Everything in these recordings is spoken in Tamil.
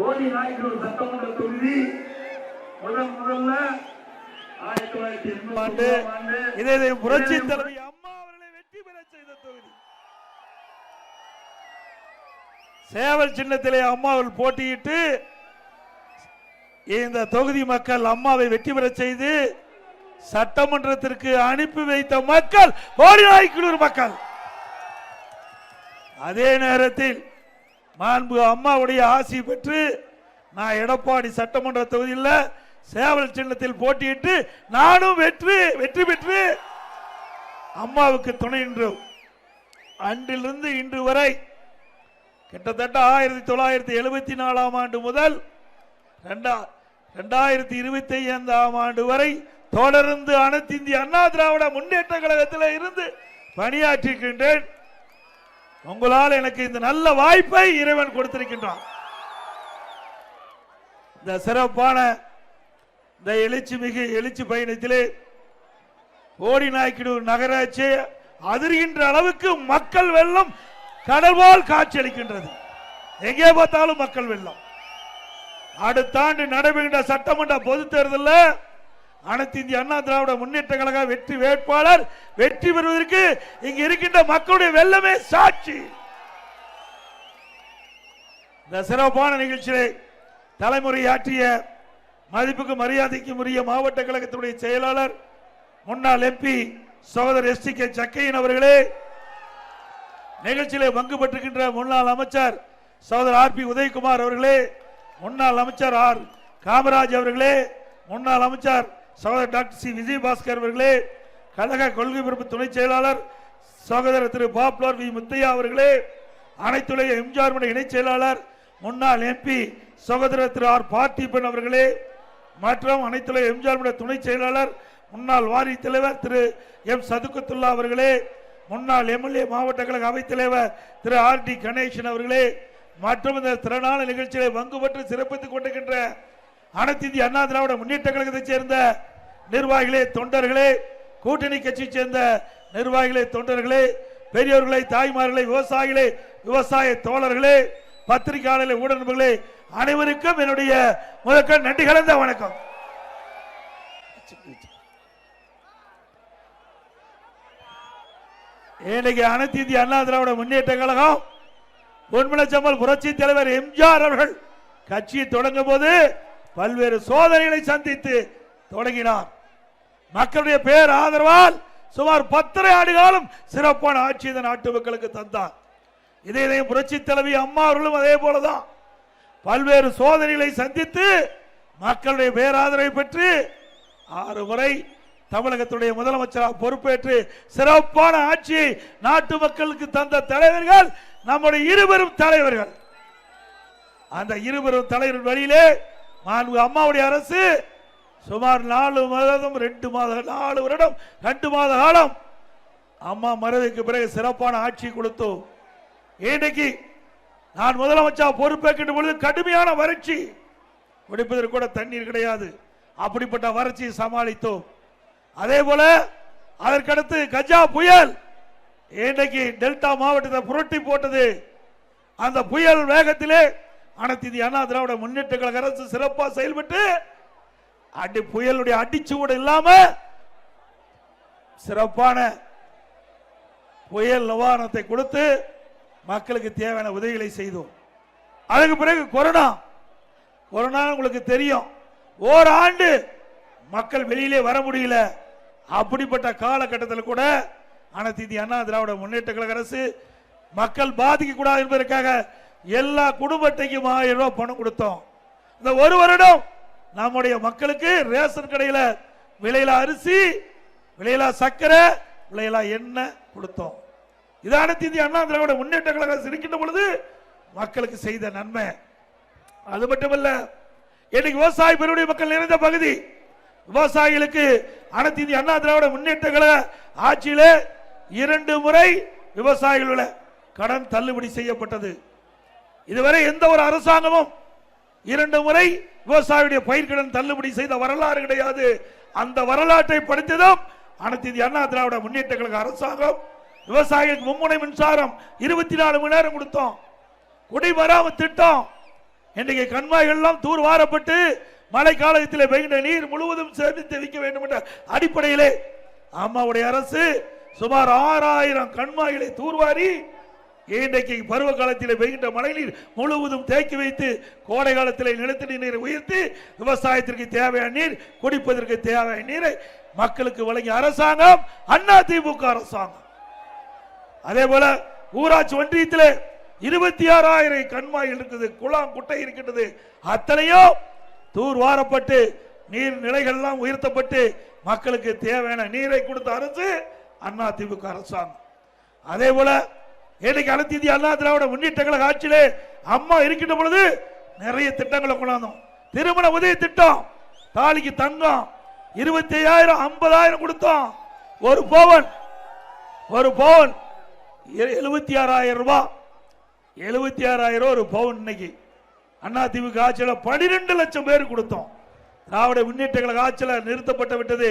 போடி நாயக்கர் சட்டமன்ற தொகுதி முதல் முதல்ல ஆயிரத்தி தொள்ளாயிரத்தி எண்பத்தி ஆண்டு இதே புரட்சி தலைவி அம்மா அவர்களை வெற்றி பெற செய்த தொகுதி. சேவல் சின்னத்திலே அம்மாவில் போட்டியிட்டு இந்த தொகுதி மக்கள் அம்மாவை வெற்றி பெற செய்து சட்டமன்றத்திற்கு அனுப்பி வைத்த மக்கள் கோடிநாய்க்குளூர் மக்கள். அதே நேரத்தில் மாண்பு அம்மாவுடைய ஆசி பெற்று நான் எடப்பாடி சட்டமன்ற தொகுதியில் சேவல் சின்னத்தில் போட்டியிட்டு நானும் வெற்றி வெற்றி பெற்று அம்மாவுக்கு துணை நின்றோம். அன்றிலிருந்து இன்று வரை கிட்டத்தட்ட ஆயிரத்தி தொள்ளாயிரத்தி எழுபத்தி நாலாம் ஆண்டு முதல் ரெண்டா ரெண்டாயிரத்தி இருபத்தி ஐந்தாம் ஆண்டு வரை தொடர்ந்து அனைத்து இந்திய அண்ணா திராவிட முன்னேற்ற கழகத்தில் இருந்து பணியாற்றிருக்கின்றேன் உங்களால் எனக்கு இந்த நல்ல வாய்ப்பை இறைவன் கொடுத்திருக்கின்றான். இந்த சிறப்பான இந்த எழுச்சி மிகு எழுச்சி பயணத்திலே ஓடி நாய்க்கிடு நகராட்சி அதிர்கின்ற அளவுக்கு மக்கள் வெள்ளம் கடல்வால் காட்சியளிக்கின்றது. எங்கே பார்த்தாலும் மக்கள் வெள்ளம். அடுத்த ஆண்டு நடைபெறுகின்ற சட்டமன்ற பொது தேர்தலில் அனைத்து இந்திய அண்ணா திராவிட முன்னேற்ற கழக வெற்றி வேட்பாளர் வெற்றி பெறுவதற்கு இங்கு இருக்கின்ற மக்களுடைய வெள்ளமே சாட்சி. இந்த சிறப்பான நிகழ்ச்சியை தலைமுறையாற்றிய மதிப்புக்கு மரியாதைக்கும் உரிய மாவட்ட கழகத்தினுடைய செயலாளர் முன்னாள் எம்பி சகோதரர் எஸ் டி கே சக்கையன் அவர்களே நிகழ்ச்சியிலே பங்கு பெற்றிருக்கின்ற முன்னாள் அமைச்சர் சகோதரர் ஆர் பி உதயகுமார் அவர்களே முன்னாள் அமைச்சர் ஆர் காமராஜ் அவர்களே முன்னாள் அமைச்சர் சகோதரர் டாக்டர் சி. விஜயபாஸ்கர் அவர்களே கழக கொள்கை பிறப்பு துணை செயலாளர் சகோதரர் திரு. பாப்லோர் வி. முத்தையா அவர்களே அனைத்துலக எம்ஜிஆர் மன்ற இணைச் செயலாளர் முன்னாள் எம்பி சகோதரர் திரு. ஆர். பார்த்திபன் அவர்களே மற்றும் அனைத்துலக எம்ஜிஆர் மன்ற துணை செயலாளர் முன்னாள் வாரி தலைவர் திரு. எம். சதுக்கத்துல்லா அவர்களே முன்னாள் எம்எல்ஏ மாவட்ட கழக அவைத் தலைவர் திரு. ஆர். டி. கணேசன் அவர்களே மற்றும் இந்த திறனான நிகழ்ச்சிகளை பங்கு பெற்று சிறப்பித்துக் கொண்டிருக்கின்ற அனைத்து இந்திய அண்ணா திராவிட முன்னேற்ற கழகத்தைச் சேர்ந்த நிர்வாகிகளே தொண்டர்களே கூட்டணி கட்சி சேர்ந்த நிர்வாகிகளே தொண்டர்களே பெரியவர்களே தாய்மார்களே விவசாயிகளே விவசாய தோழர்களே பத்திரிகையாளர்களே ஊடகங்களே அனைவருக்கும் என்னுடைய முதற்க நன்றி கலந்த வணக்கம். இன்னைக்கு அனைத்து இந்திய அண்ணா திராவிட முன்னேற்ற கழகம் பொன்மலச்சம்மல் புரட்சி தலைவர் எம்ஜிஆர் அவர்கள் கட்சியை தொடங்கும் போது பல்வேறு சோதனைகளை சந்தித்து தொடங்கினார். மக்களுடைய பேர் ஆதரவால் சுமார் பத்தரை ஆண்டு காலம் சிறப்பான ஆட்சி இந்த நாட்டு மக்களுக்கு தந்தார் இதே இதையும் புரட்சி தலைவி அம்மா அவர்களும் அதே போலதான். பல்வேறு சோதனைகளை சந்தித்து மக்களுடைய பேராதரவை பெற்று ஆறு முறை தமிழகத்துடைய முதலமைச்சராக பொறுப்பேற்று சிறப்பான ஆட்சியை நாட்டு மக்களுக்கு தந்த தலைவர்கள் நம்முடைய இருவரும் தலைவர்கள். அந்த இருவரும் தலைவர் வழியிலே மாண்பு அம்மாவுடைய அரசு சுமார் நாலு மாதம் ரெண்டு மாத நாலு வருடம் ரெண்டு மாத காலம் அம்மா மறதிக்கு பிறகு சிறப்பான ஆட்சி கொடுத்தோம் இன்னைக்கு நான் முதலமைச்சர் பொறுப்பேற்கின்ற பொழுது கடுமையான வறட்சி. குடிப்பதற்கு கூட தண்ணீர் கிடையாது. அப்படிப்பட்ட வறட்சியை சமாளித்தோம் அதே போல அதற்கடுத்து கஜா புயல். இன்றைக்கு டெல்டா மாவட்டத்தை புரட்டி போட்டது. அந்த புயல் வேகத்திலே அனைத்து இந்திய அண்ணா திராவிட முன்னேற்ற கழக அரசு சிறப்பாக செயல்பட்டு அடி புயலுடைய அடிச்சுவடு இல்லாம சிறப்பான புயல் நிவாரணத்தை கொடுத்து மக்களுக்கு தேவையான உதவிகளை செய்தோம். அதுக்கு பிறகு கொரோனா. கொரோனா உங்களுக்கு தெரியும். ஓராண்டு மக்கள் வெளியிலே வர முடியல. அப்படிப்பட்ட காலகட்டத்தில் கூட அனைத்து அண்ணா திராவிட முன்னேற்ற கழக அரசு மக்கள் பாதிக்க கூடாது என்பதற்காக எல்லா குடும்பத்தைக்கும் ஆயிரம் ரூபாய் பணம் கொடுத்தோம். இந்த ஒரு வருடம் நம்முடைய மக்களுக்கு ரேஷன் கடையில் விலையில அரிசி விலையில சர்க்கரை விலையில எண்ணெய் கொடுத்தோம். இது அனைத்து இந்திய அண்ணா திராவிட முன்னேற்ற கழக இருக்கின்ற பொழுது மக்களுக்கு செய்த நன்மை. அது மட்டுமல்ல இன்னைக்கு விவசாய பெருடைய மக்கள் நிறைந்த பகுதி. விவசாயிகளுக்கு அனைத்து இந்திய அண்ணா திராவிட முன்னேற்ற கழக ஆட்சியில் இரண்டு முறை விவசாயிகளோட கடன் தள்ளுபடி செய்யப்பட்டது. இதுவரை எந்த ஒரு அரசாங்கமும் இரண்டு முறை விவசாயியுடைய பயிர்கடன் தள்ளுபடி செய்த வரலாறு கிடையாது. அந்த வரலாற்றை படித்ததும் அனைத்து இந்திய அண்ணா திராவிட முன்னேற்ற கழக அரசாங்கம் விவசாயிகளுக்கு மும்முனை மின்சாரம் இருபத்தி நாலு மணி நேரம் கொடுத்தோம். குடிமராம திட்டம். இன்றைக்கு கண்மாய்கள்லாம் தூர் வாரப்பட்டு மழை காலத்தில் பெய்கின்ற நீர் முழுவதும் சேர்ந்து வைக்க வேண்டும் என்ற அடிப்படையிலே அம்மாவுடைய அரசு சுமார் ஆறாயிரம் கண்மாய்களை தூர்வாரி இன்றைக்கு பருவ காலத்தில் பெய்கின்ற மழைநீர் முழுவதும் தேக்கி வைத்து கோடை காலத்தில் நிலத்தடி நீரை உயர்த்தி விவசாயத்திற்கு தேவையான நீர் குடிப்பதற்கு தேவையான நீரை மக்களுக்கு வழங்கிய அரசாங்கம் அண்ணா திமுக அரசாங்கம். அதே போல ஊராட்சி ஒன்றியத்தில் இருபத்தி ஆறாயிரம் கண்மாயில் இருக்குது குளம் குட்டை இருக்கின்றது. அத்தனையும் தூர் வாரப்பட்டு நீர் நிலைகள்லாம் உயர்த்தப்பட்டு மக்களுக்கு தேவையான நீரை கொடுத்த அரசு அண்ணா திமுக அரசாங்கம். அதே போல இன்னைக்கு அனைத்து இந்திய அண்ணா திராவிட முன்னேற்ற கழக ஆட்சியிலே அம்மா இருக்கின்ற பொழுது நிறைய திட்டங்களை கொண்டாந்தோம். திருமண உதவி திட்டம் தாலிக்கு தங்கம் இருபத்தி ஐயாயிரம் ஐம்பதாயிரம் கொடுத்தோம். ஒரு பவன் ஒரு பவுன் எழுபத்தி ஆறாயிரம் ரூபாய் எழுபத்தி ஆறாயிரம் ஒரு பவுன் இன்னைக்கு. அண்ணா திமுக ஆட்சியில் பனிரெண்டு லட்சம் பேர் கொடுத்தோம். திராவிட முன்னேற்ற கழக ஆட்சியில் நிறுத்தப்பட்டு விட்டது.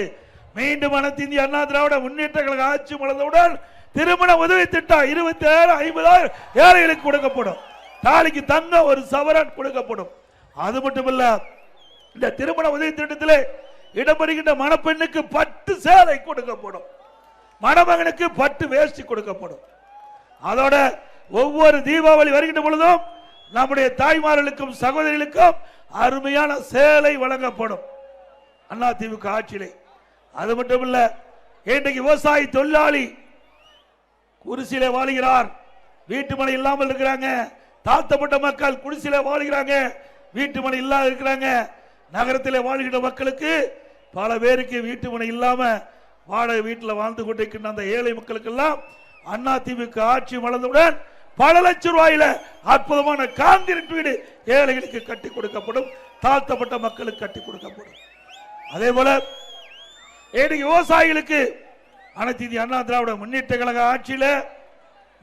மீண்டும் அனைத்து இந்திய அண்ணா திராவிட முன்னேற்ற கழக ஆட்சி மலர்ந்தவுடன் திருமண உதவி திட்டம் இருபத்தி ஏழு ஐம்பதாயிரம் ஏழைகளுக்கு கொடுக்கப்படும். தாலிக்கு தங்க ஒரு சவரன் கொடுக்கப்படும். அது மட்டுமல்ல இந்த திருமண உதவி திட்டத்தில் இடம்பெறுகின்ற மணப்பெண்ணுக்கு பட்டு சேலை கொடுக்கப்படும். மணமகனுக்கு பட்டு வேஷ்டி கொடுக்கப்படும். அதோட ஒவ்வொரு தீபாவளி வருகின்ற பொழுதும் நம்முடைய தாய்மார்களுக்கும் சகோதரிகளுக்கும் அருமையான சேலை வழங்கப்படும். அண்ணா திமுக ஆட்சியிலே. அது மட்டும் இல்லை இன்றைக்கு விவசாயி தொழிலாளி குடிசையிலே வாழுகிறார். வீட்டு மனை இல்லாமல் இருக்கிறாங்க. தாழ்த்தப்பட்ட மக்கள் குடிசையிலே வாழுகிறாங்க. வீட்டு மனை இல்லாத இருக்கிறாங்க. நகரத்தில் வாழ்கின்ற மக்களுக்கு பல பேருக்கு வீட்டு மனை இல்லாம வாடகை வீட்டில் வாழ்ந்து கொண்டிருக்கின்ற அந்த ஏழை மக்களுக்கெல்லாம் அண்ணா திமுக ஆட்சி வளர்ந்தவுடன் பல லட்சம் ரூபாயில அற்புதமான காங்கிரீட் வீடு ஏழைகளுக்கு கட்டி கொடுக்கப்படும். தாழ்த்தப்பட்ட மக்களுக்கு கட்டி கொடுக்கப்படும். அதே போல விவசாயிகளுக்கு அனைத்து இந்திய அண்ணா திராவிட முன்னேற்ற கழக ஆட்சியில்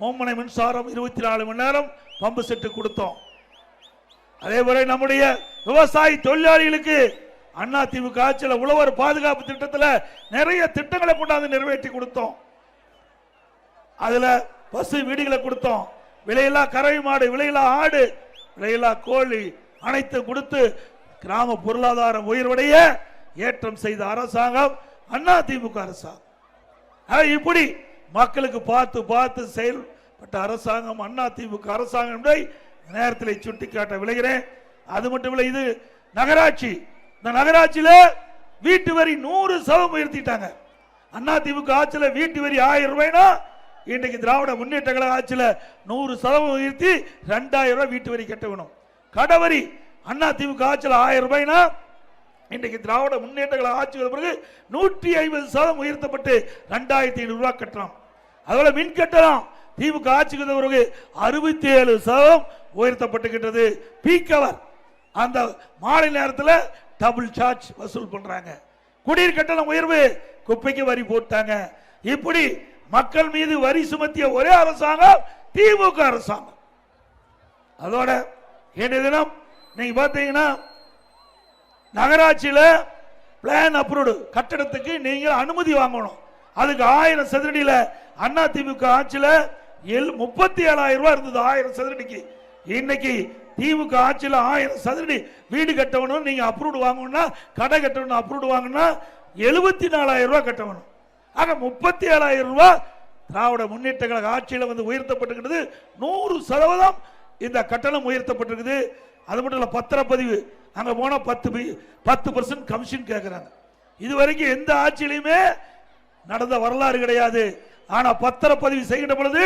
மும்மனை மின்சாரம் இருபத்தி நாலு மணி நேரம் பம்பு செட்டு கொடுத்தோம். அதே போல நம்முடைய விவசாய தொழிலாளிகளுக்கு அண்ணா திமுக ஆட்சியில் உழவர் பாதுகாப்பு திட்டத்தில் நிறைய திட்டங்களை கொண்டாந்து நிறைவேற்றி கொடுத்தோம். அதில் பசு வீடுகளை கொடுத்தோம். விலையில்லா கறவை மாடு விலையில்லா ஆடு விலையில்லா கோழி அனைத்து கொடுத்து கிராம பொருளாதாரம் உயர்வடைய ஏற்றம் செய்த அரசாங்கம் அண்ணா திமுக அரசாங்கம். இப்படி மக்களுக்கு பார்த்து பார்த்து செயல்பட்ட அரசாங்கம் அண்ணா திமுக அரசாங்கம் நேரத்தில் சுட்டிக்காட்ட விளைகிறேன். அது மட்டும் இல்லை இது நகராட்சி. இந்த நகராட்சியில வீட்டு வரி நூறு சதம் உயர்த்திட்டாங்க. அண்ணா திமுக ஆட்சியில் வீட்டு வரி ஆயிரம் ரூபாய்னா இன்றைக்கு திராவிட முன்னேற்ற கழக ஆட்சியில் நூறு சதவீதம் உயர்த்தி ரெண்டாயிரம் ரூபாய் வீட்டு வரி கட்ட வேணும். கடவரி அண்ணா திமுக ஆட்சியில் ஆயிரம் ரூபாய்னா இன்றைக்கு திராவிட முன்னேற்றங்களை ஆட்சி வந்த பிறகு நூற்றி ஐம்பது சதம் உயர்த்தப்பட்டு ரெண்டாயிரத்தி ஐநூறு ரூபா கட்டணம் அதோட மின் கட்டணம் திமுக ஆட்சிக்கு வந்த பிறகு அறுபத்தி ஏழு சதம் உயர்த்தப்பட்டுகின்றது. பீக் அவர் அந்த மாலை நேரத்தில் டபுள் சார்ஜ் வசூல் பண்றாங்க. குடிநீர் கட்டணம் உயர்வு குப்பைக்கு வரி போட்டாங்க. இப்படி மக்கள் மீது வரி சுமத்திய ஒரே அரசாங்கம் திமுக அரசாங்கம். அதோட இன்றைய தினம் நீங்க பார்த்தீங்கன்னா நகராட்சியில் பிளான் அப்ரூவ்டு கட்டடத்துக்கு நீங்கள் அனுமதி வாங்கணும். அதுக்கு ஆயிரம் சதுரடியில் அண்ணா திமுக ஆட்சியில் எல் முப்பத்தி ஏழாயிரம் ரூபாய் இருந்தது ஆயிரம் சதுரடிக்கு. இன்னைக்கு திமுக ஆட்சியில் ஆயிரம் சதுரடி வீடு கட்டணும் நீங்கள் அப்ரூவ்டு வாங்கணும்னா கடை கட்டணும் அப்ரூவ்டு வாங்கணும்னா எழுபத்தி நாலாயிரம் ரூபாய் கட்டணும். ஆக முப்பத்தி ஏழாயிரம் ரூபாய் திராவிட முன்னேற்ற கழக ஆட்சியில் வந்து உயர்த்தப்பட்டிருக்கிறது. நூறு சதவீதம் இந்த கட்டணம் உயர்த்தப்பட்டிருக்குது. அது மட்டும் இல்லை பத்திரப்பதிவு. அங்கே போனால் பத்து பத்து பர்சன்ட் கமிஷன் கேட்குறாங்க இது வரைக்கும் எந்த ஆட்சியிலையுமே நடந்த வரலாறு கிடையாது. ஆனால் பத்திரப்பதிவு செய்கின்ற பொழுது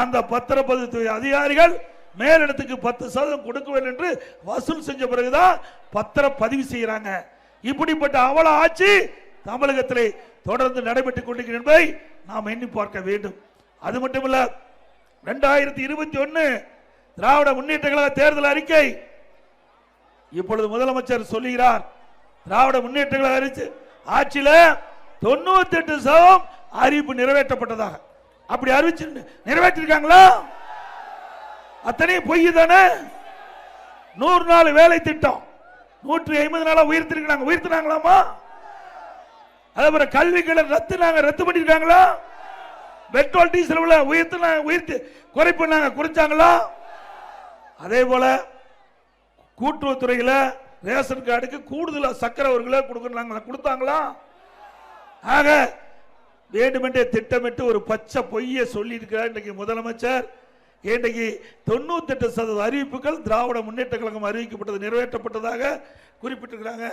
அந்த பத்திரப்பதிவு அதிகாரிகள் மேலிடத்துக்கு பத்து சதவீதம் கொடுக்க வேண்டும் என்று வசூல் செஞ்ச பிறகுதான் பத்திரப்பதிவு செய்கிறாங்க இப்படிப்பட்ட அவல ஆட்சி தமிழகத்திலே தொடர்ந்து நடைபெற்றுக் கொண்டிருக்கிறது என்பதை நாம் எண்ணி பார்க்க வேண்டும். அது மட்டுமல்ல ரெண்டாயிரத்தி இருபத்தி ஒன்று திராவிட முன்னேற்ற கழக தேர்தல் அறிக்கை இப்பொழுது முதலமைச்சர் சொல்லுகிறார் திராவிட முன்னேற்றங்களை கழக ஆட்சியில் தொண்ணூத்தி எட்டு சதவீதம் அறிவிப்பு நிறைவேற்றப்பட்டதாக. அப்படி அறிவிச்சு நிறைவேற்றிருக்காங்களா? அத்தனையும் பொய் தானே? நூறு நாள் வேலை திட்டம். நூற்றி ஐம்பது நாளா உயர்த்திருக்கிறாங்க. உயர்த்தினாங்களாமா அதே போல கல்விகளை ரத்து நாங்க ரத்து பண்ணிருக்காங்களா? பெட்ரோல் டீசல் விலை உயர்த்தினாங்க உயர்த்தி குறைப்பு நாங்க குறைச்சாங்களா? அதே போல கூட்டுறவுத்துறையில் ரேஷன் கார்டுக்கு கூடுதலாக சக்கரை ஒரு கிலோ கொடுக்கறாங்களா கொடுத்தாங்களா? ஆக வேண்டுமென்றே திட்டமிட்டு ஒரு பச்சை பொய்யை சொல்லியிருக்கிறார் இன்றைக்கு முதலமைச்சர். இன்றைக்கு தொண்ணூத்தெட்டு சதவீத அறிவிப்புகள் திராவிட முன்னேற்ற கழகம் அறிவிக்கப்பட்டது நிறைவேற்றப்பட்டதாக குறிப்பிட்டிருக்கிறாங்க.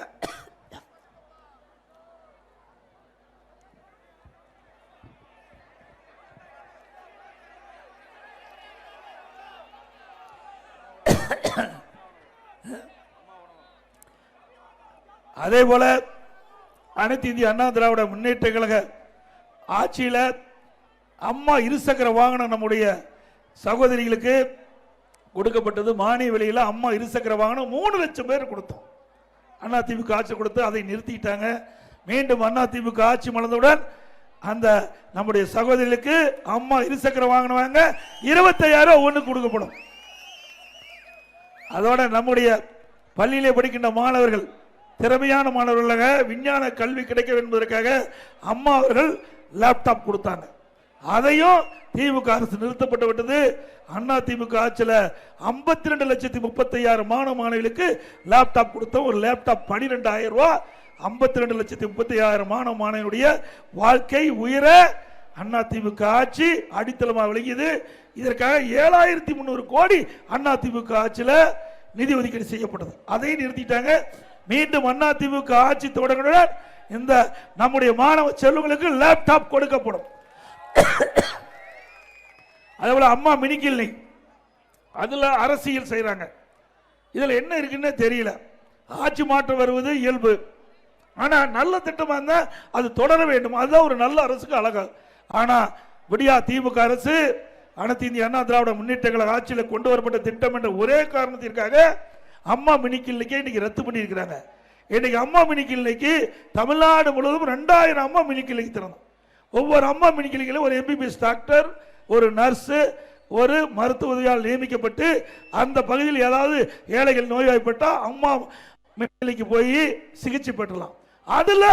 அதே போல அனைத்து இந்திய அண்ணா திராவிட முன்னேற்ற கழக ஆட்சியில் அம்மா இருசக்கர வாகனம் நம்முடைய சகோதரிகளுக்கு கொடுக்கப்பட்டது. மானிய விலையில் அம்மா இருசக்கர வாகனம் மூணு லட்சம் பேர் கொடுத்தோம். அண்ணா திமுக ஆட்சி கொடுத்து அதை நிறுத்திட்டாங்க. மீண்டும் அண்ணா திமுக ஆட்சி மலர்ந்தவுடன் அந்த நம்முடைய சகோதரிகளுக்கு அம்மா இருசக்கர வாகனம் வாங்க இருபத்தையாயிரம் ஒன்று கொடுக்கப்படும். அதோட நம்முடைய பள்ளியிலே படிக்கின்ற மாணவர்கள் திறமையான மாணவர்களாக விஞ்ஞான கல்வி கிடைக்க வேண்டுவதற்காக என்பதற்காக அம்மா அவர்கள் லேப்டாப் கொடுத்தாங்க. அதையும் திமுக அரசு நிறுத்தப்பட்டு விட்டது. அண்ணா திமுக ஆட்சியில் ஐம்பத்தி ரெண்டு லட்சத்தி முப்பத்தையாயிரம் மாணவ மாணவிகளுக்கு லேப்டாப் கொடுத்தோம் ஒரு லேப்டாப் பனிரெண்டாயிரம் ரூபா ஐம்பத்தி ரெண்டு லட்சத்தி முப்பத்தி ஆயிரம் மாணவ மாணவியுடைய வாழ்க்கை உயர அண்ணா திமுக ஆட்சி அடித்தளமாக விளங்கியது. இதற்காக ஏழாயிரத்தி முந்நூறு கோடி அண்ணா திமுக ஆட்சியில் நிதி ஒதுக்கீடு செய்யப்பட்டது. அதையும் நிறுத்திட்டாங்க. மீண்டும் அண்ணா ஆட்சி தொடங்கினுடன் இந்த நம்முடைய மாணவ செல்வங்களுக்கு லேப்டாப் கொடுக்கப்படும். அதேபோல அம்மா மினிக்கில்லை அதில் அரசியல் செய்கிறாங்க இதில் என்ன இருக்குன்னு தெரியல. ஆட்சி மாற்றம் வருவது இயல்பு. ஆனால் நல்ல திட்டமாக இருந்தால் அது தொடர வேண்டும். அதுதான் ஒரு நல்ல அரசுக்கு அழகாக ஆனால் விடியா திமுக அரசு அனைத்து இந்திய அண்ணா திராவிட முன்னேற்ற கழக ஆட்சியில் கொண்டு வரப்பட்ட திட்டம் என்ற ஒரே காரணத்திற்காக அம்மா மினிக்கிள்ளைக்கே இன்னைக்கு ரத்து பண்ணியிருக்கிறாங்க. இன்னைக்கு அம்மா மினிக்கிள்ளைக்கு தமிழ்நாடு முழுவதும் ரெண்டாயிரம் அம்மா மினி திறந்தோம். ஒவ்வொரு அம்மா மினி ஒரு எம்பிபிஎஸ் டாக்டர் ஒரு நர்ஸு ஒரு மருத்துவ உதவியால் நியமிக்கப்பட்டு அந்த பகுதியில் ஏதாவது ஏழைகள் நோய்வாய்ப்பட்டால் அம்மா மினிக்கு போய் சிகிச்சை பெற்றலாம். அதில்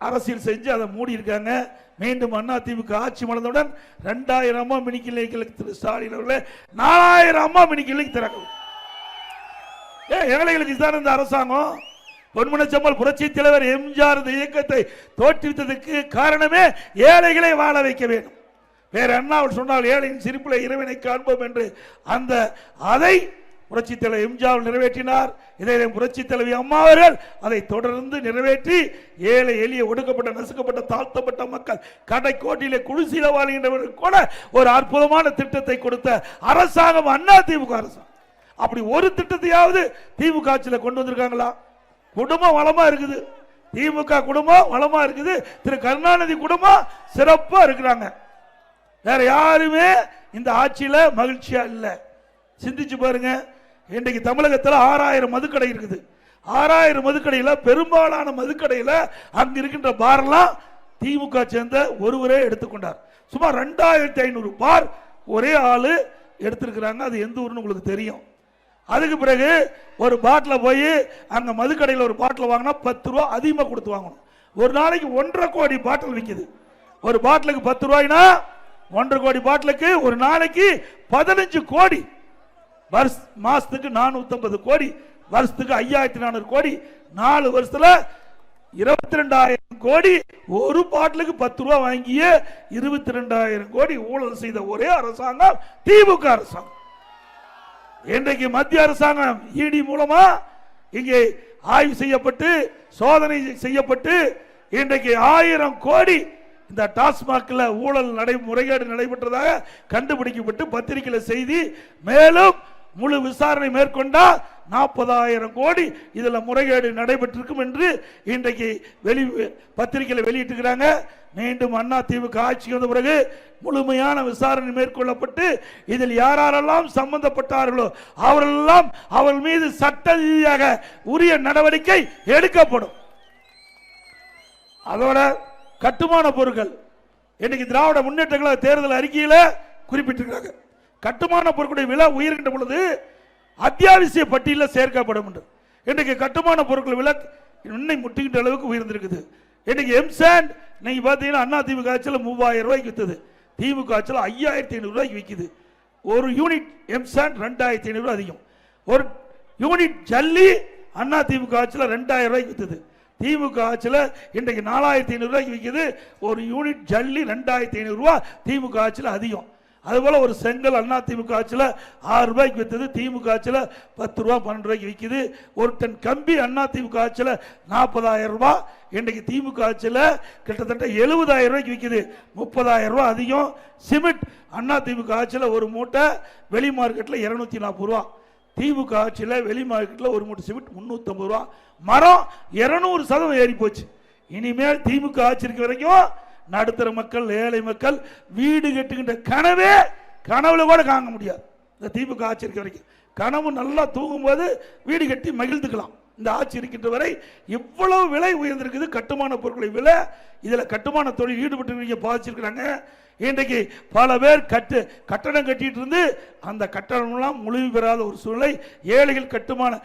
அரசியல் செஞ்சு அதை மூடி இருக்காங்க மீண்டும் அண்ணா திமுக ஆட்சி மலர்ந்தவுடன் ரெண்டாயிரம் அம்மா மினி திரு ஸ்டாலின் அவர்களை நாலாயிரம் அம்மா மினி கிளைக்கு திறக்கும் ஏழைகளுக்கு இதுதான் இந்த அரசாங்கம்? பொன்முனச்சம்மல் புரட்சி தலைவர் எம்ஜிஆர் இந்த இயக்கத்தை தோற்றுவித்ததற்கு காரணமே ஏழைகளை வாழ வைக்க வேண்டும். வேற என்ன அவர் சொன்னால் ஏழையின் சிரிப்பில் இறைவனை காண்போம் என்று. அந்த அதை புரட்சி தலைவர் எம்ஜிஆர் நிறைவேற்றினார். இதை புரட்சி தலைவி அம்மா அவர்கள் அதை தொடர்ந்து நிறைவேற்றி ஏழை எளிய ஒடுக்கப்பட்ட நசுக்கப்பட்ட தாழ்த்தப்பட்ட மக்கள் கடை கோட்டிலே குடிசீல வாழ்கின்றவர்கள் கூட ஒரு அற்புதமான திட்டத்தை கொடுத்த அரசாங்கம் அண்ணா திமுக அரசாங்கம். அப்படி ஒரு திட்டத்தையாவது திமுக ஆட்சியில் கொண்டு வந்திருக்காங்களா? குடும்பம் வளமா இருக்குது. திமுக குடும்பம் வளமா இருக்குது. திரு கருணாநிதி குடும்பம் சிறப்பா இருக்கிறாங்க. வேற யாருமே இந்த ஆட்சியில மகிழ்ச்சியா இல்லை. சிந்திச்சு பாருங்க. இன்றைக்கு தமிழகத்தில் ஆறாயிரம் மதுக்கடை இருக்குது. ஆறாயிரம் மதுக்கடையில் பெரும்பாலான மதுக்கடையில் அங்கு இருக்கின்ற பார்லாம் திமுக சேர்ந்த ஒருவரே எடுத்துக்கொண்டார். சுமார் ரெண்டாயிரத்தி ஐநூறு பார் ஒரே ஆள் எடுத்திருக்கிறாங்க. அது எந்த ஊர்னு உங்களுக்கு தெரியும். அதுக்கு பிறகு ஒரு பாட்டில் போய் அங்கே மதுக்கடையில் ஒரு பாட்டில் வாங்கினா பத்து ரூபா அதிகமாக கொடுத்து வாங்கணும். ஒரு நாளைக்கு ஒன்றரை கோடி பாட்டில் விற்கிது ஒரு பாட்டிலுக்கு பத்து ரூபாய்னா ஒன்றரை கோடி பாட்டிலுக்கு ஒரு நாளைக்கு பதினஞ்சு கோடி. வருஷ மாதத்துக்கு நானூற்றம்பது கோடி. வருஷத்துக்கு ஐயாயிரத்தி நானூறு கோடி. நாலு வருஷத்தில் இருபத்தி ரெண்டாயிரம் கோடி ஒரு பாட்டிலுக்கு பத்து ரூபா வாங்கிய இருபத்தி ரெண்டாயிரம் கோடி ஊழல் செய்த ஒரே அரசாங்கம் திமுக அரசாங்கம். இன்றைக்கு மத்திய அரசாங்கம் இடி மூலமா இங்கே ஆய்வு செய்யப்பட்டு சோதனை செய்யப்பட்டு இன்றைக்கு ஆயிரம் கோடி இந்த டாஸ்மாக்ல ஊழல் நடை முறைகேடு நடைபெற்றதாக கண்டுபிடிக்கப்பட்டு பத்திரிகையில் செய்தி. மேலும் முழு விசாரணை மேற்கொண்டால் நாற்பதாயிரம் கோடி இதில் முறைகேடு நடைபெற்றிருக்கும் என்று இன்றைக்கு வெளி பத்திரிகையில் வெளியிட்டிருக்கிறாங்க. மீண்டும் அண்ணா திமுக ஆட்சிக்கு வந்த பிறகு முழுமையான விசாரணை மேற்கொள்ளப்பட்டு இதில் யாரெல்லாம் சம்பந்தப்பட்டார்களோ அவரெல்லாம் அவர் மீது சட்ட ரீதியாக உரிய நடவடிக்கை எடுக்கப்படும். அதோட கட்டுமான பொருட்கள் இன்னைக்கு திராவிட முன்னேற்ற கழக தேர்தல் அறிக்கையில் குறிப்பிட்டிருக்கிறாங்க கட்டுமான பொருட்களுடைய விலை உயர்கின்ற பொழுது அத்தியாவசிய பட்டியலில் சேர்க்கப்படும் என்று. இன்றைக்கு கட்டுமான பொருட்கள் விலை இன்னும் முட்டுகின்ற அளவுக்கு உயர்ந்திருக்குது. இன்னைக்கு எம்சாண்ட் இன்னைக்கு பார்த்தீங்கன்னா அண்ணா திமுக ஆட்சியில் மூவாயிரம் ரூபாய்க்கு வித்தது. திமுக ஆட்சியில் ஐயாயிரத்தி ஐநூறுரூவாய்க்கு விற்கிது ஒரு யூனிட் எம்சாண்ட் ரெண்டாயிரத்தி ஐநூறுரூவா அதிகம். ஒரு யூனிட் ஜல்லி அண்ணா திமுக ஆட்சியில் ரெண்டாயிரம் ரூபாய்க்கு வித்துது. திமுக ஆட்சியில் இன்றைக்கு நாலாயிரத்தி ஐநூறுரூவாய்க்கு விற்கிது ஒரு யூனிட் ஜல்லி ரெண்டாயிரத்தி ஐநூறுரூவா திமுக ஆட்சியில் அதிகம். அதுபோல் ஒரு செங்கல் அண்ணா திமுக ஆட்சியில் ஆறு ரூபாய்க்கு விற்றது திமுக ஆட்சியில் பத்து ரூபா பன்னெண்டு ரூபாய்க்கு விற்கிது ஒரு டன் கம்பி அண்ணா திமுக ஆட்சியில் நாற்பதாயிரம் ரூபா இன்றைக்கு திமுக ஆட்சியில் கிட்டத்தட்ட எழுபதாயிரம் ரூபாய்க்கு விற்கிது முப்பதாயிரம் ரூபா அதிகம். சிமெண்ட் அண்ணா திமுக ஆட்சியில் ஒரு மூட்டை வெளி மார்க்கெட்டில் இரநூத்தி நாற்பது ரூபா. திமுக ஆட்சியில் வெளி மார்க்கெட்டில் ஒரு மூட்டை சிமெண்ட் முந்நூற்றம்பது ரூபா. மரம் இரநூறு சதவீதம் ஏறி போச்சு இனிமேல் திமுக ஆட்சி இருக்க வரைக்கும் நடுத்தர மக்கள் ஏழை மக்கள் வீடு கட்டுகின்ற கனவே கனவுல கூட காங்க முடியாது. இந்த தீபுக்கு ஆட்சி இருக்க வரைக்கும். கனவு நல்லா தூங்கும்போது வீடு கட்டி மகிழ்ந்துக்கலாம். இந்த ஆட்சி இருக்கின்ற வரை இவ்வளவு விலை உயர்ந்திருக்குது. கட்டுமான பொருட்களை விலை இதில் கட்டுமான தொழில் ஈடுபட்டு பாதிச்சிருக்கிறாங்க. இன்றைக்கு பல பேர் கட்டு கட்டடம் கட்டிட்டு இருந்து அந்த கட்டடம்லாம் முழுவி பெறாத ஒரு சூழ்நிலை. ஏழைகள் கட்டுமான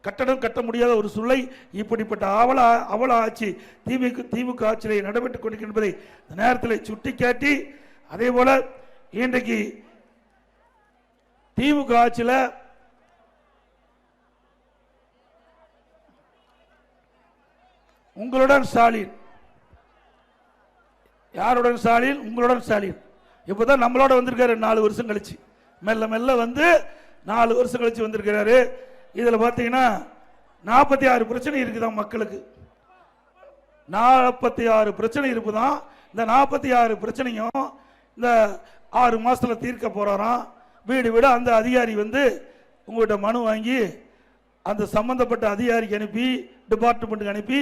கட்டடம் கட்ட முடியாத ஒரு சூழ்நிலை இப்படிப்பட்ட அவல அவல ஆட்சி திமுக திமுக ஆட்சியை நடைபெற்றுக் கொண்டிருக்கின்றதை இந்த நேரத்தில் சுட்டிக்காட்டி அதே போல இன்றைக்கு திமுக ஆட்சியில் உங்களுடன் ஸ்டாலின். யாருடன் ஸ்டாலின்? உங்களுடன் ஸ்டாலின். இப்போதான் நம்மளோட வந்திருக்காரு நாலு வருஷம் கழிச்சு. மெல்ல மெல்ல வந்து நாலு வருஷம் கழிச்சு வந்திருக்கிறாரு. இதில் பார்த்தீங்கன்னா நாற்பத்தி ஆறு பிரச்சனை இருக்குதான் மக்களுக்கு. நாற்பத்தி ஆறு பிரச்சனை இருக்குதான் இந்த நாற்பத்தி ஆறு பிரச்சனையும் இந்த ஆறு மாதத்தில் தீர்க்க போகிறாராம் வீடு வீடு அந்த அதிகாரி வந்து உங்கள்கிட்ட மனு வாங்கி அந்த சம்மந்தப்பட்ட அதிகாரிக்கு அனுப்பி டிபார்ட்மெண்ட்டுக்கு அனுப்பி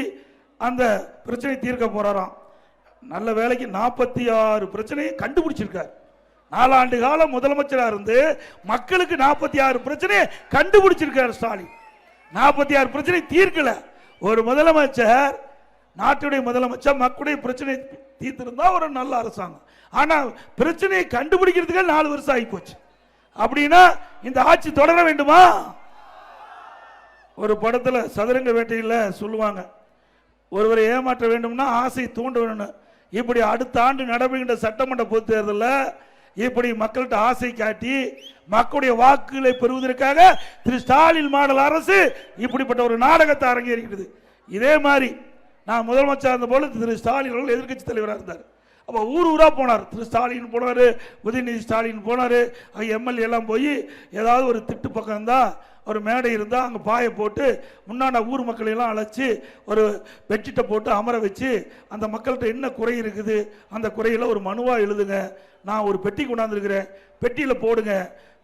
அந்த பிரச்சனை தீர்க்க போகிறாராம் நல்ல வேலைக்கு நாற்பத்தி ஆறு பிரச்சனையை கண்டுபிடிச்சிருக்கார். நாலாண்டு காலம் முதலமைச்சராக இருந்து மக்களுக்கு நாற்பத்தி ஆறு பிரச்சனையை கண்டுபிடிச்சிருக்கார் ஸ்டாலின். நாற்பத்தி ஆறு பிரச்சனை தீர்க்கல. ஒரு முதலமைச்சர் நாட்டுடைய முதலமைச்சர் மக்களுடைய பிரச்சனை தீர்த்திருந்தா ஒரு நல்ல அரசாங்கம். ஆனால் பிரச்சனையை கண்டுபிடிக்கிறதுக்கு நாலு வருஷம் ஆகி போச்சு அப்படின்னா இந்த ஆட்சி தொடர வேண்டுமா? ஒரு படத்தில் சதுரங்க வேட்டையில் சொல்லுவாங்க ஒருவரை ஏமாற்ற வேண்டும்னா ஆசை தூண்ட வேணும் இப்படி அடுத்த ஆண்டு நடைபெறுகின்ற சட்டமன்ற பொது தேர்தலில் இப்படி மக்கள்கிட்ட ஆசை காட்டி மக்களுடைய வாக்குகளை பெறுவதற்காக திரு ஸ்டாலின் மாடல் அரசு இப்படிப்பட்ட ஒரு நாடகத்தை அரங்கேறிக்கிறது இதே மாதிரி நான் முதலமைச்சர் இருந்த போல திரு ஸ்டாலின் அவர்கள் எதிர்க்கட்சி தலைவராக இருந்தார். அப்போ ஊர் ஊராக போனார். திரு ஸ்டாலின் போனார் உதயநிதி ஸ்டாலின் போனார். அங்கே எம்எல்ஏ எல்லாம் போய் ஏதாவது ஒரு திட்டு பக்கம் இருந்தால் ஒரு மேடை இருந்தால் அங்கே பாயை போட்டு முன்னாடி ஊர் மக்களையெல்லாம் அழைச்சி ஒரு பெட்ஷீட்டை போட்டு அமர வச்சு அந்த மக்கள்கிட்ட என்ன குறை இருக்குது? அந்த குறையில் ஒரு மனுவாக எழுதுங்க. நான் ஒரு பெட்டி கொண்டாந்துருக்கிறேன். பெட்டியில் போடுங்க.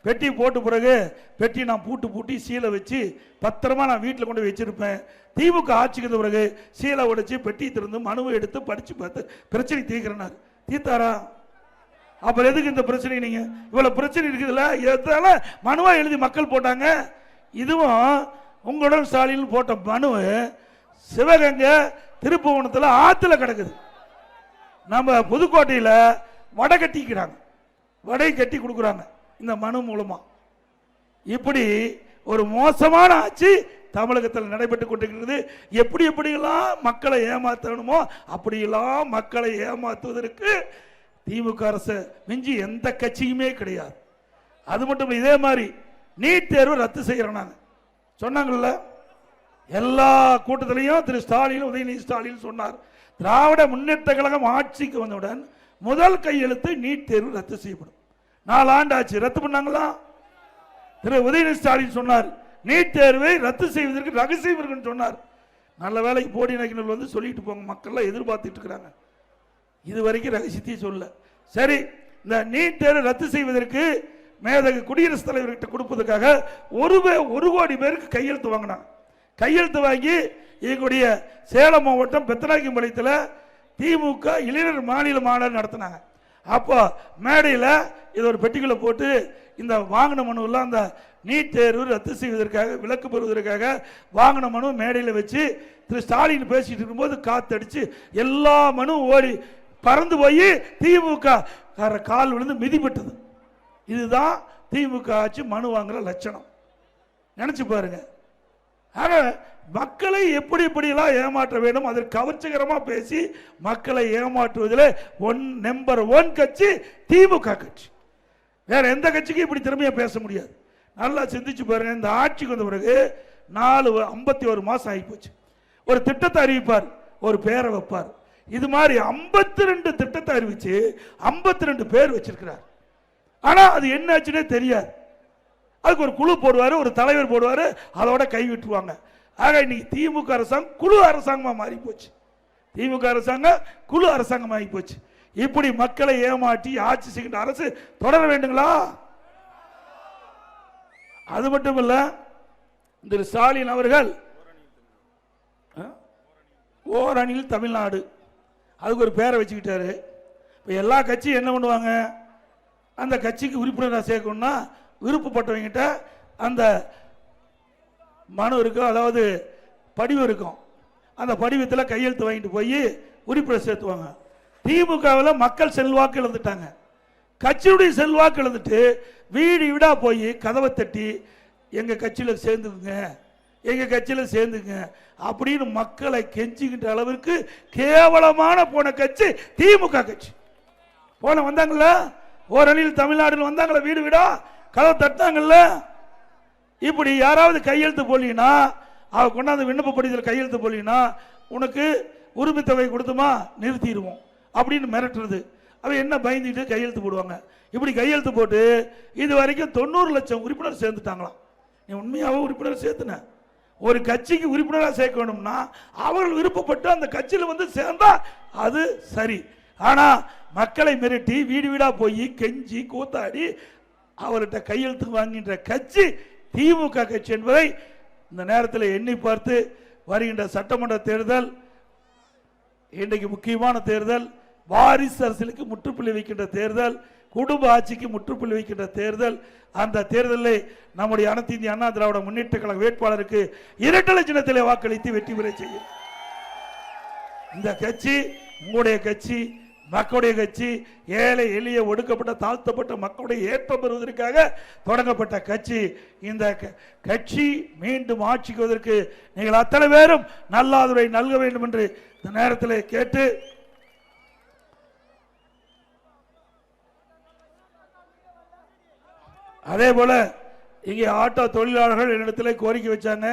பெட்டி போட்ட பிறகு பெட்டி நான் பூட்டு பூட்டி சீலை வச்சு பத்திரமா நான் வீட்டில் கொண்டு போய் வச்சிருப்பேன். திமுக ஆட்சிக்கு பிறகு சீலை உடைச்சு பெட்டி திறந்து மனுவை எடுத்து படித்து பார்த்து பிரச்சனை தீர்க்கிறனார் தீர்த்தாரா? அப்புறம் எதுக்கு இந்த பிரச்சனை நீங்கள் இவ்வளோ பிரச்சனை இருக்குதுல்ல எதனால மனுவாக எழுதி மக்கள் போட்டாங்க? இதுவும் உங்களுடன் ஸ்டாலின் போட்ட மனு சிவகங்கை திருப்புவனத்தில் ஆற்றுல கிடக்குது. நம்ம புதுக்கோட்டையில் வடை கட்டிக்கிறாங்க. வடை கட்டி கொடுக்குறாங்க. இந்த மனு மூலமா. இப்படி ஒரு மோசமான ஆட்சி தமிழகத்தில் நடைபெற்று கொண்டிருக்கிறது. எப்படி எப்படியெல்லாம் மக்களை ஏமாற்றணுமோ அப்படியெல்லாம் மக்களை ஏமாற்றுவதற்கு திமுக அரசு மிஞ்சி எந்த கட்சியுமே கிடையாது. அது மட்டும் இதே மாதிரி நீட் தேர்வு ரத்து செய்கிறோம் நாங்கள் சொன்னாங்கல்ல? எல்லா கூட்டத்திலையும் திரு ஸ்டாலின் உதயநிதி ஸ்டாலின் சொன்னார். திராவிட முன்னேற்ற கழகம் ஆட்சிக்கு வந்தவுடன் முதல் கையெழுத்து நீட் தேர்வு ரத்து செய்யப்படும். நாலு ஆண்டு ஆச்சு ரத்து பண்ணாங்களா? திரு உதயநிதி ஸ்டாலின் சொன்னார் நீட் தேர்வை ரத்து செய்வதற்கு ரகசியம் இருக்குன்னு சொன்னார். நல்ல வேலைக்கு போடி நக்கினர் வந்து சொல்லிட்டு போங்க மக்கள்லாம் எதிர்பார்த்துட்டு இருக்கிறாங்க. இது வரைக்கும் ரகசியத்தையும் சொல்ல சரி இந்த நீட் தேர்வு ரத்து செய்வதற்கு மேதகு குடியரசுத் தலைவர்கிட்ட கொடுப்பதற்காக ஒரு பே- ஒரு கோடி பேருக்கு கையெழுத்து வாங்கினாங்க. கையெழுத்து வாங்கி எங்களுடைய சேலம் மாவட்டம் பெத்தனாக்கிம்பாளையத்தில் திமுக இளைஞர் மாநில மாநாடு நடத்தினாங்க. அப்போ மேடையில் இதை ஒரு பெட்டிக்குள்ள போட்டு இந்த வாங்கின மனுவெல்லாம் அந்த நீட் தேர்வு ரத்து செய்வதற்காக விலக்கு பெறுவதற்காக வாங்கின மனு மேடையில் வச்சு திரு ஸ்டாலின் பேசிட்டு இருக்கும்போது காத்தடிச்சு எல்லா மனுவும் ஓடி பறந்து போய் திமுக கார கால் விழுந்து மிதிப்பட்டது. இதுதான் திமுக ஆட்சி மனு வாங்குற லட்சணம். நினச்சி பாருங்க. ஆக மக்களை எப்படி எப்படிலாம் ஏமாற்ற வேண்டும்? அதற்கு கவர்ச்சிகரமாக பேசி மக்களை ஏமாற்றுவதில் ஒன் நம்பர் ஒன் கட்சி திமுக கட்சி. வேற எந்த கட்சிக்கும் இப்படி திறமையாக பேச முடியாது. நல்லா சிந்திச்சு பாருங்க. இந்த ஆட்சிக்கு வந்த பிறகு நாலு ஐம்பத்தி ஒரு மாதம் ஆகிப்போச்சு. ஒரு திட்டத்தை அறிவிப்பார் ஒரு பேரை வைப்பார். இது மாதிரி 52 ரெண்டு திட்டத்தை அறிவிச்சு 52 ரெண்டு பேர் வச்சிருக்கிறார். ஆனால் அது என்னாச்சுன்னே தெரியாது. அதுக்கு ஒரு குழு போடுவார் ஒரு தலைவர் போடுவார் அதோட கை விட்டுருவாங்க. ஆக இன்னைக்கு திமுக அரசாங்கம் குழு அரசாங்கமாக மாறி போச்சு திமுக அரசாங்கம் குழு அரசாங்கம் ஆகி போச்சு இப்படி மக்களை ஏமாற்றி ஆட்சி செய்கின்ற அரசு தொடர வேண்டுங்களா? அது மட்டும் இல்ல திரு ஸ்டாலின் அவர்கள் ஓரணியில் தமிழ்நாடு. அதுக்கு ஒரு பேரை வச்சுக்கிட்டாரு. இப்போ எல்லா கட்சியும் என்ன பண்ணுவாங்க? அந்த கட்சிக்கு உறுப்பினராக சேர்க்கணும்னா விருப்பப்பட்டவங்கிட்ட அந்த மனு இருக்கும் அதாவது படிவம் இருக்கும். அந்த படிவத்தில் கையெழுத்து வாங்கிட்டு போய் உறுப்பினர் சேர்த்துவாங்க. திமுகவில் மக்கள் செல்வாக்கு இழந்துட்டாங்க. கட்சியுடைய செல்வாக்கு இழந்துட்டு வீடு வீடாக போய் கதவை தட்டி எங்கள் கட்சியில் சேர்ந்துக்குங்க எங்கள் கட்சியில் சேர்ந்துங்க அப்படின்னு மக்களை கெஞ்சிக்கின்ற அளவிற்கு கேவலமான போன கட்சி திமுக கட்சி. போன வந்தாங்களா ஓரணியில் தமிழ்நாட்டில் வந்தாங்களா வீடு வீடா? கதவை தட்டாங்கல்ல இப்படி யாராவது கையெழுத்து போடலினா அவ கொண்டாந்து விண்ணப்ப படிதல் கையெழுத்து போடலினா உனக்கு உரிமை தொகை கொடுத்துமா நிறுத்திடுவோம். அப்படின்னு மிரட்டுறது. அவன் என்ன பயந்துட்டு கையெழுத்து போடுவாங்க? இப்படி கையெழுத்து போட்டு இது வரைக்கும் தொண்ணூறு லட்சம் உறுப்பினர் சேர்ந்துட்டாங்களாம். நீ உண்மையாக உறுப்பினர் சேர்த்துன. ஒரு கட்சிக்கு உறுப்பினராக சேர்க்க வேணும்னா அவர்கள் விருப்பப்பட்டு அந்த கட்சியில் வந்து சேர்ந்தா அது சரி. ஆனால் மக்களை மிரட்டி வீடு வீடாக போய் கெஞ்சி கூத்தாடி அவர்கிட்ட கையெழுத்து வாங்குகின்ற கட்சி திமுக கட்சி என்பதை இந்த நேரத்தில் எண்ணி பார்த்து வருகின்ற சட்டமன்ற தேர்தல் இன்றைக்கு முக்கியமான தேர்தல் வாரிசு அரசியலுக்கு முற்றுப்புள்ளி வைக்கின்ற தேர்தல் குடும்ப ஆட்சிக்கு முற்றுப்புள்ளி வைக்கின்ற தேர்தல் அந்த தேர்தலில் நம்முடைய அனைத்து இந்திய அண்ணா திராவிட முன்னேற்ற கழக வேட்பாளருக்கு இரட்டை சின்னத்திலே வாக்களித்து வெற்றி பெற செய்யும் இந்த கட்சி உங்களுடைய கட்சி மக்களுடைய கட்சி ஏழை எளிய ஒடுக்கப்பட்ட தாழ்த்தப்பட்ட மக்களுடைய ஏற்றம் பெறுவதற்காக தொடங்கப்பட்ட கட்சி. இந்த க- கட்சி மீண்டும் ஆட்சிக்குவதற்கு நீங்கள் அத்தனை பேரும் நல்லாதுரை நல்க வேண்டும் என்று இந்த நேரத்தில் கேட்டு அதே போல இங்கே ஆட்டோ தொழிலாளர்கள் என்னிடத்தில் கோரிக்கை வச்சாங்க.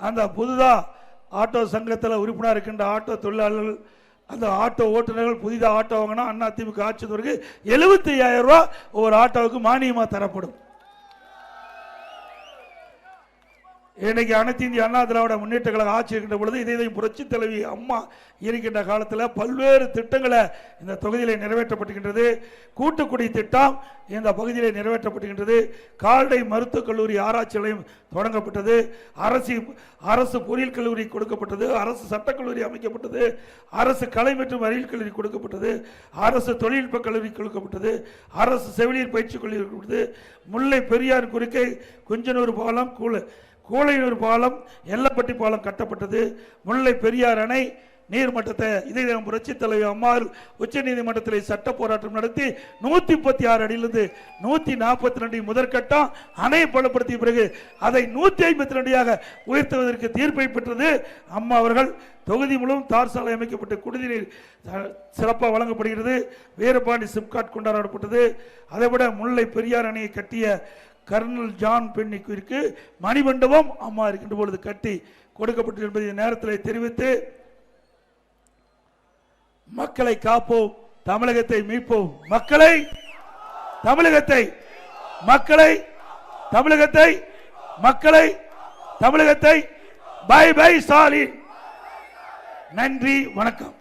அந்த புதுதாக ஆட்டோ சங்கத்தில் உறுப்பினர் இருக்கின்ற ஆட்டோ தொழிலாளர்கள் அந்த ஆட்டோ ஓட்டுநர்கள் புதிதாக ஆட்டோ வாங்கினா அண்ணா திமுக ஆட்சி பிறகு எழுபத்தி ஐயாயிரம் ரூபா ஒவ்வொரு ஆட்டோவுக்கு மானியமாக தரப்படும். இன்னைக்கு அனைத்து இந்திய அண்ணா திராவிட முன்னேற்ற கழக ஆட்சி இருக்கின்ற பொழுது இதை இதை புரட்சி தலைவி அம்மா இருக்கின்ற காலத்தில் பல்வேறு திட்டங்களை இந்த தொகுதியில் நிறைவேற்றப்பட்டுகின்றது கூட்டுக்குடி திட்டம் இந்த பகுதியில் நிறைவேற்றப்பட்டுகின்றது கால்நடை மருத்துவக் கல்லூரி ஆராய்ச்சி நிலையம் தொடங்கப்பட்டது. அரசு அரசு பொறியியல் கல்லூரி கொடுக்கப்பட்டது. அரசு சட்டக்கல்லூரி அமைக்கப்பட்டது. அரசு கலை மற்றும் அறிவியல் கல்லூரி கொடுக்கப்பட்டது. அரசு தொழில்நுட்ப கல்லூரி கொடுக்கப்பட்டது. அரசு செவிலியர் பயிற்சி கல்லூரி கொடுக்கப்பட்டது. முல்லை பெரியார் குறுக்கே குஞ்சனூர் பாலம் கூழ கூழையூர் பாலம் எல்லப்பட்டி பாலம் கட்டப்பட்டது. முல்லை பெரியார் அணை நீர்மட்டத்தை இதை நாம் புரட்சி தலைவர் அம்மாள் உச்ச நீதிமன்றத்தில் சட்ட போராட்டம் நடத்தி நூற்றி முப்பத்தி ஆறு அடியிலிருந்து நூற்றி நாற்பத்தி ரெண்டு முதற்கட்டம் அணை பலப்படுத்திய பிறகு அதை நூற்றி ஐம்பத்தி ரெண்டாக உயர்த்துவதற்கு தீர்ப்பை பெற்றது அம்மா அவர்கள். தொகுதி முழுவதும் தார் சாலை அமைக்கப்பட்டு குடிநீர் சிறப்பாக வழங்கப்படுகிறது. வீரபாண்டி சிப்காட் கொண்டாடப்பட்டது. அதைவிட முல்லை பெரியார் அணையை கட்டிய கர்னல் ஜான் பெண்ணிக்கு மணிமண்டபம் அம்மா இருக்கின்ற பொழுது கட்டி கொடுக்கப்பட்டு என்பதை நேரத்தில் தெரிவித்து மக்களை காப்போம் தமிழகத்தை மீட்போம். மக்களை தமிழகத்தை மக்களை தமிழகத்தை மக்களை தமிழகத்தை. Bye bye Stalin. நன்றி வணக்கம்.